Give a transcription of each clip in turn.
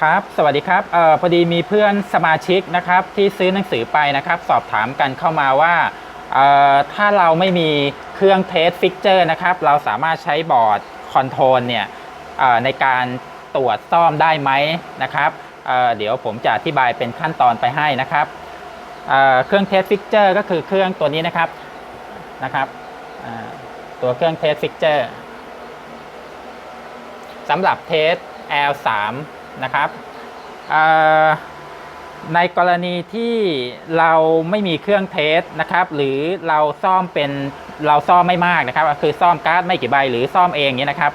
ครับ สวัสดีครับเออพอดีมีเพื่อนสมาชิกนะครับที่ซื้อหนังสือไปนะครับ สอบถามกันเข้ามาว่าเอ่อถ้าเราไม่มีเครื่องเทสฟิกเจอร์นะครับ เราสามารถใช้บอร์ดคอนโทรลเนี่ยเอ่อในการตรวจซ่อมได้ไหมนะครับเอ่อเดี๋ยวผมจะอธิบายเป็นขั้นตอนไปให้นะครับเอ่อเครื่องเทสฟิกเจอร์ก็คือเครื่องตัวนี้นะครับนะครับตัวเครื่องเทสฟิกเจอร์สำหรับเทส L3 นะครับในกรณีที่เราไม่มีเครื่องเทสนะครับ หรือเราซ่อมเป็นเราซ่อมไม่มากนะครับ คือซ่อมการ์ดไม่กี่ใบหรือซ่อมเองเนี้ยนะครับ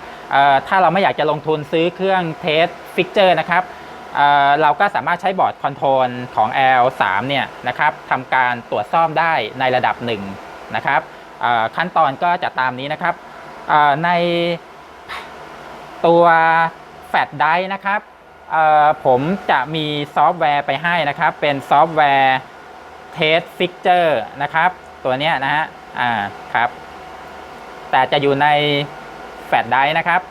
ถ้าเราไม่อยากจะลงทุนซื้อเครื่องเทสฟิกเจอร์นะครับเเราก็สามารถใช้บอร์ดคอนโทรลของ L3 เนี่ยนะครับทำการตรวจซ่อมได้ในระดับหนึ่งนะครับขั้นตอนก็จะตามนี้นะครับในตัวแฟลชไดร์นะครับ ผมจะมีซอฟต์แวร์ไปให้นะครับ เป็นซอฟต์แวร์ Test Fixture นะครับ ตัวนี้นะฮะอ่าครับ แต่จะอยู่ในแฟลชไดร์นะครับ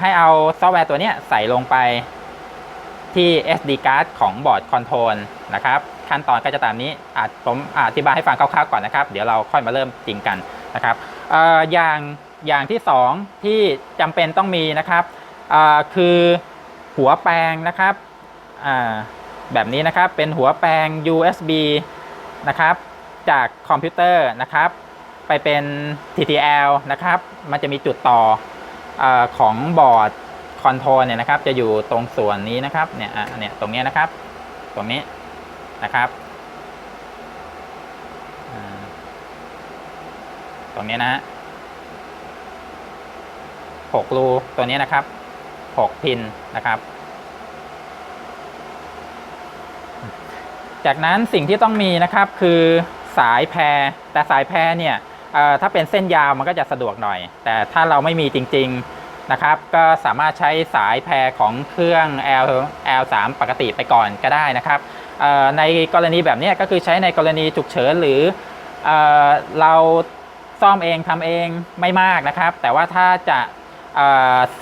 ให้เอาซอฟต์แวร์ตัวนี้ใส่ลงไปที่ SD card ของบอร์ดคอนโทรลนะครับ ขั้นตอนก็จะตามนี้อาจผมอธิบายให้ฟังคร่าวๆก่อนนะครับ เดี๋ยวเราค่อยมาเริ่มจริงกันนะครับออย่างอย่างที่สองที่จำเป็นต้องมีนะครับคือ หัวแปลงนะครับแบบนี้นะครับเป็นหัวแปลง USB นะครับจากคอมพิวเตอร์นะครับ ไปเป็น TTL นะครับ มันจะมีจุดต่ออของบอร์ดคอนโทรลเนี่ยนะครับ จะอยู่ตรงส่วนนี้นะครับเนี่ยอะเนี่ยตรงนี้นะครับ ตรงนี้นะครับตรงนี้นะฮะหกรูตัวนี้นะครับหกพิน นะครับ จากนั้นสิ่งที่ต้องมีนะครับคือสายแพร แต่สายแพรเนี่ยถ้าเป็นเส้นยาวมันก็จะสะดวกหน่อย แต่ถ้าเราไม่มีจริง ๆนะครับ ก็สามารถใช้สายแพรของเครื่อง L L3 ปกติไปก่อนก็ได้นะครับในกรณีแบบนี้ก็คือใช้ในกรณีฉุกเฉินหรือเออเราซ่อมเองทำเองไม่มากนะครับ แต่ว่าถ้าจะ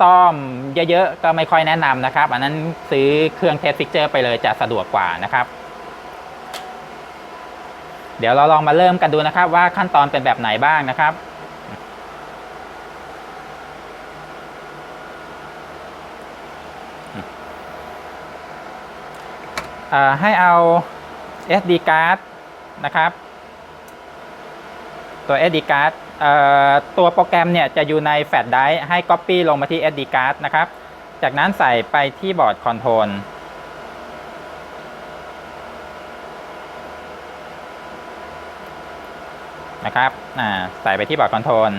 ซ่อมเยอะๆ ก็ไม่ค่อยแนะนำนะครับ อันนั้นซื้อเครื่องเทสฟิกเจอร์ไปเลยจะสะดวกกว่านะครับ เดี๋ยวเราลองมาเริ่มกันดูนะครับ ว่าขั้นตอนเป็นแบบไหนบ้างนะครับให้เอา SD card นะครับ ตัว SD card ตัวโปรแกรมเนี่ยจะอยู่ในแฟลชไดรฟ์ให้ Copy ลงมาที่ SD card นะครับ จากนั้นใส่ไปที่บอร์ดคอนโทรลนะครับใส่ไปที่บอร์ดคอนโทรล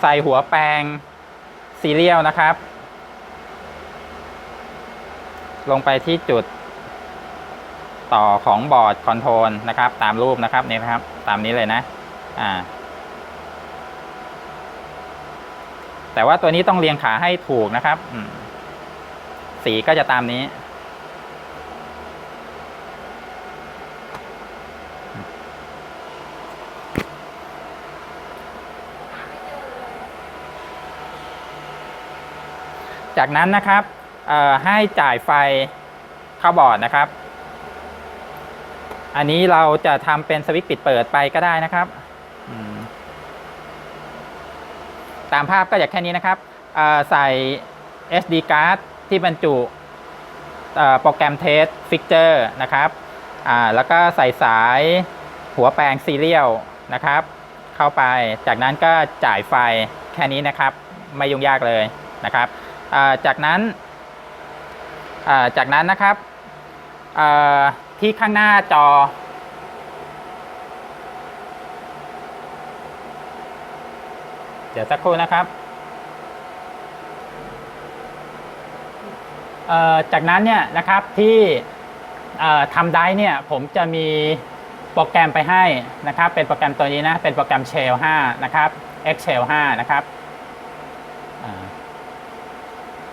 ใส่หัวแปลงซีเรียลนะครับ ลงไปที่จุดต่อของบอร์ดคอนโทรลนะครับ ตามรูปนะครับนี่นะครับ ตามนี้เลยนะอ่าแต่ว่าตัวนี้ต้องเรียงขาให้ถูกนะครับ สีก็จะตามนี้ จากนั้นนะครับให้จ่ายไฟเข้าบอร์ดนะครับ อันนี้เราจะทำเป็นสวิตช์ปิดเปิดไปก็ได้นะครับ ตามภาพก็จะแค่นี้นะครับใส่ SD card ที่บรรจุโปรแกรมเทสฟิกเจอร์นะครับแล้วก็ใส่สายหัวแปลงซีเรียลนะครับ เข้าไปจากนั้นก็จ่ายไฟแค่นี้นะครับ ไม่ยุ่งยากเลยนะครับ จากนั้นจากนั้นนะครับที่ข้างหน้าจอ เดี๋ยวสักครู่นะครับจากนั้นเนี่ยนะครับที่ทำได้เนี่ยผมจะมีโปรแกรมไปให้นะครับ เป็นโปรแกรมตัวนี้นะ เป็นโปรแกรม Shell 5 นะครับ Excel 5 นะครับ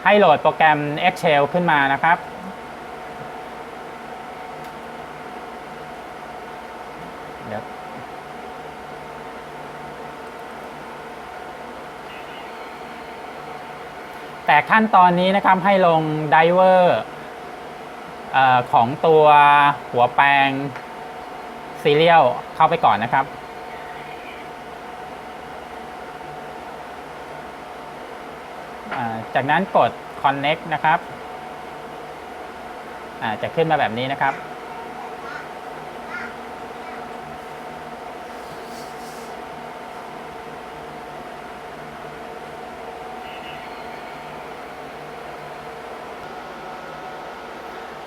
ให้โหลดโปรแกรม Excel ขึ้นมานะครับแต่ขั้นตอนนี้นะครับให้ลงไดเวอร์ของตัวหัวแปลงซีเรียลเข้าไปก่อนนะครับ จากนั้นกด connect นะครับอ่าจะขึ้นมาแบบนี้นะครับ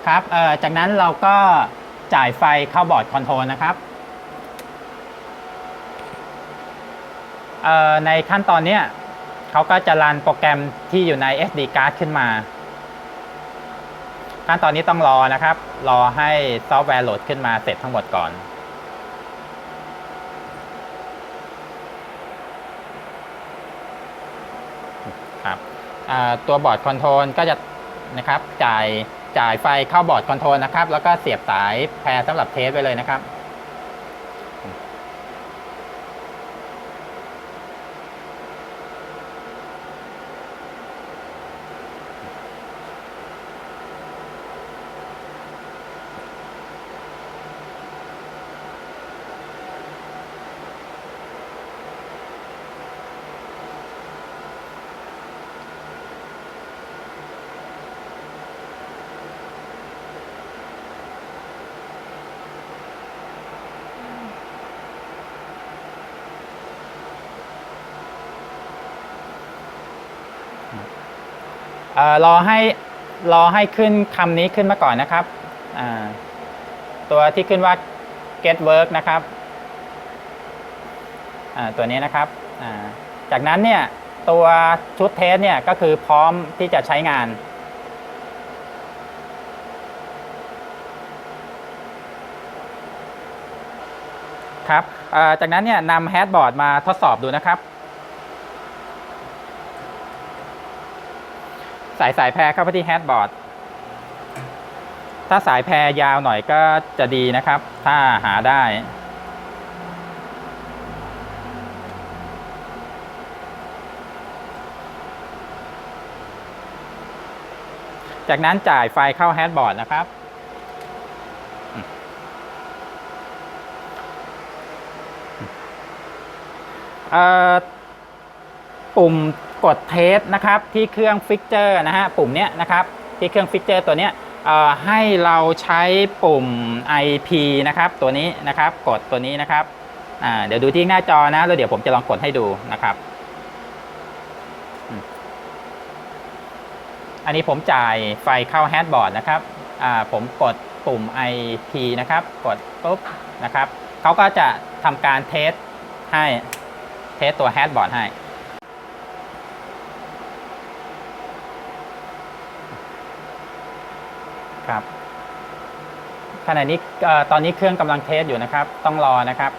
ครับเอ่อจากนั้นเราก็จ่ายไฟเข้าบอร์ดคอนโทรลนะครับเอ่อในขั้นตอนเนี้ย เขาก็จะรันโปรแกรมที่อยู่ใน SD card ขึ้นมา ขั้นตอนนี้ต้องรอนะครับ รอให้ซอฟต์แวร์โหลดขึ้นมาเสร็จทั้งหมดก่อนครับตัวบอร์ดคอนโทรลก็จะนะครับจ่ายจ่ายไฟเข้าบอร์ดคอนโทรลนะครับ แล้วก็เสียบสายแพรสำหรับเทสไว้เลยนะครับ รอให้รอให้ขึ้นคำนี้ขึ้นมาก่อนนะครับ ตัวที่ขึ้นว่า get work นะครับตัวนี้นะครับ จากนั้นเนี่ยตัวชุดเทสเนี่ยก็คือพร้อมที่จะใช้งาน ครับจากนั้นเนี่ยนำแฮชบอร์ดมาทดสอบดูนะครับ สายสายแพรเข้าไปที่แฮชบอร์ด ถ้าสายแพรยาวหน่อยก็จะดีนะครับ ถ้าหาได้ จากนั้นจ่ายไฟเข้าแฮชบอร์ดนะครับอ่อปุ่ม กดเทสนะครับที่เครื่องฟิกเจอร์นะฮะปุ่มเนี้ยนะครับที่เครื่องฟิกเจอร์ตัวเนี้ยให้เราใช้ปุ่ม IP นะครับตัวนี้นะครับกดตัวนี้นะครับเดี๋ยวดูที่หน้าจอนะแล้วเดี๋ยวผมจะลองกดให้ดูนะครับ อันนี้ผมจ่ายไฟเข้าแฮชบอร์ดนะครับผมกดปุ่ม IP นะครับ กดปุ๊บนะครับเขาก็จะทำการเทสให้เทสตัวแฮชบอร์ดให้ ครับ ขณะนี้ตอนนี้เครื่องกำลังเทสอยู่นะครับ ต้องรอนะครับ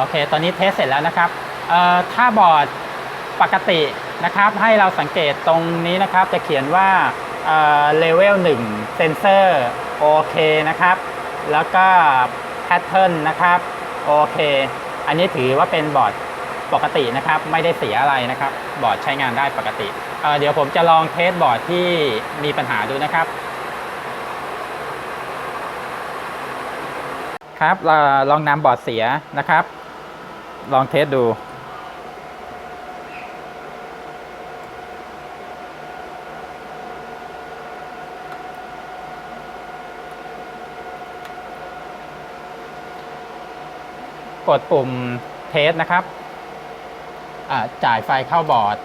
โอเค ตอนนี้เทสเสร็จแล้วนะครับถ้าบอร์ดปกตินะครับ ให้เราสังเกตตรงนี้นะครับ จะเขียนว่าเลเวล1เซนเซอร์โอเคนะครับ แล้วก็แพทเทิร์นนะครับโอเค อันนี้ถือว่าเป็นบอร์ดปกตินะครับ ไม่ได้เสียอะไรนะครับ บอร์ดใช้งานได้ปกติเเดี๋ยวผมจะลองเทสบอร์ดที่มีปัญหาดูนะครับ ครับลองนำบอร์ดเสียนะครับ ลองเทสดูกดปุ่มเทสนะครับ จ่ายไฟเข้าบอร์ด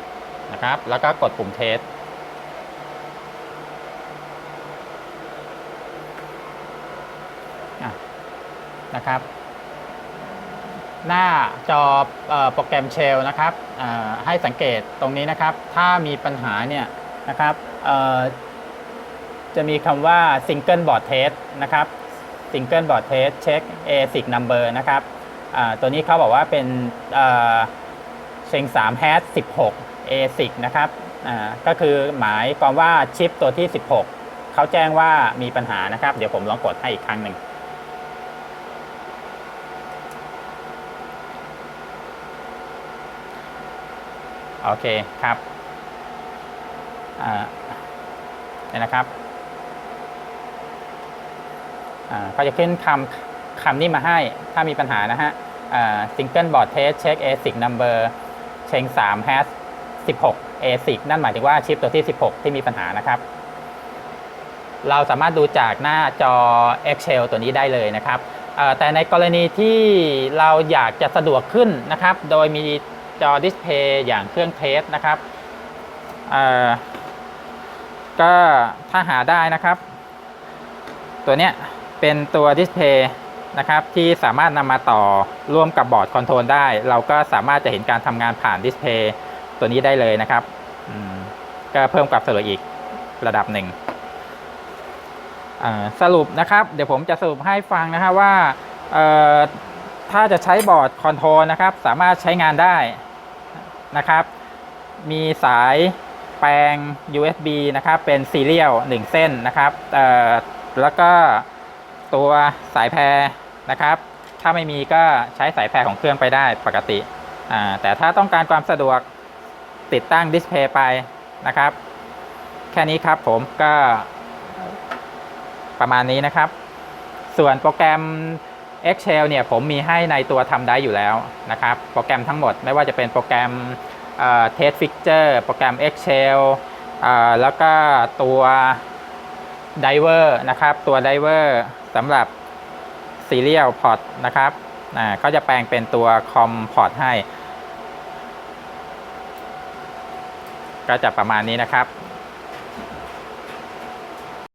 นะครับ แล้วก็กดปุ่มเทส นะครับ หน้าจอโปรแกรมเชลนะครับให้สังเกตตรงนี้นะครับ ถ้ามีปัญหาเนี่ยนะครับจะมีคำว่า Single Board Test นะครับ Single Board Test Check ASIC Number นะครับตัวนี้เขาบอกว่าเป็นเชง3 h a s 16 ASIC นะครับก็คือหมายความว่าชิปตัวที่ 16 เขาแจ้งว่ามีปัญหานะครับ เดี๋ยวผมลองกดให้อีกครั้งหนึ่ง โอเคครับเนี่ยนะครับเขาจะขึ้นคำคำนี้มาให้ถ้ามีปัญหานะฮะ single board test check ASIC number เชง3 has 16 ASIC นั่นหมายถึงว่าชิปตัวที่ 16 ที่มีปัญหานะครับ เราสามารถดูจากหน้าจอ Excel ตัวนี้ได้เลยนะครับแต่ในกรณีที่เราอยากจะสะดวกขึ้นนะครับ โดยมี จอดิสเพย์อย่างเครื่องเทสนะครับก็ถ้าหาได้นะครับ ตัวเนี้ยเป็นตัวดิสเพย์นะครับที่สามารถนำมาต่อร่วมกับบอร์ดคอนโทรลได้ เราก็สามารถจะเห็นการทำงานผ่านดิสเพย์ตัวนี้ได้เลยนะครับก็เพิ่มความสะดวกอีกระดับหนึ่งสรุปนะครับ เดี๋ยวผมจะสรุปให้ฟังนะครับว่าถ้าจะใช้บอร์ดคอนโทรลนะครับ สามารถใช้งานได้ นะครับ มีสายแปลง USB นะครับ เป็นซีเรียล1เส้นนะครับแล้วก็ตัวสายแพรนะครับ ถ้าไม่มีก็ใช้สายแพรของเครื่องไปได้ปกติ แต่ถ้าต้องการความสะดวกติดตั้งดิสเพย์ไปนะครับ แค่นี้ครับผมก็ประมาณนี้นะครับ ส่วนโปรแกรม Excel เนี่ยผมมีให้ในตัวทำได้อยู่แล้วนะครับโปรแกรมทั้งหมดไม่ว่าจะเป็นโปรแกรมเอ่อ Test Fixture โปรแกรม Excel เอ่อแล้วก็ตัว Diver นะครับตัว Diver สำหรับ Serial Port นะครับอ่าก็จะแปลงเป็นตัว Com Port ให้ ก็จะประมาณนี้นะครับ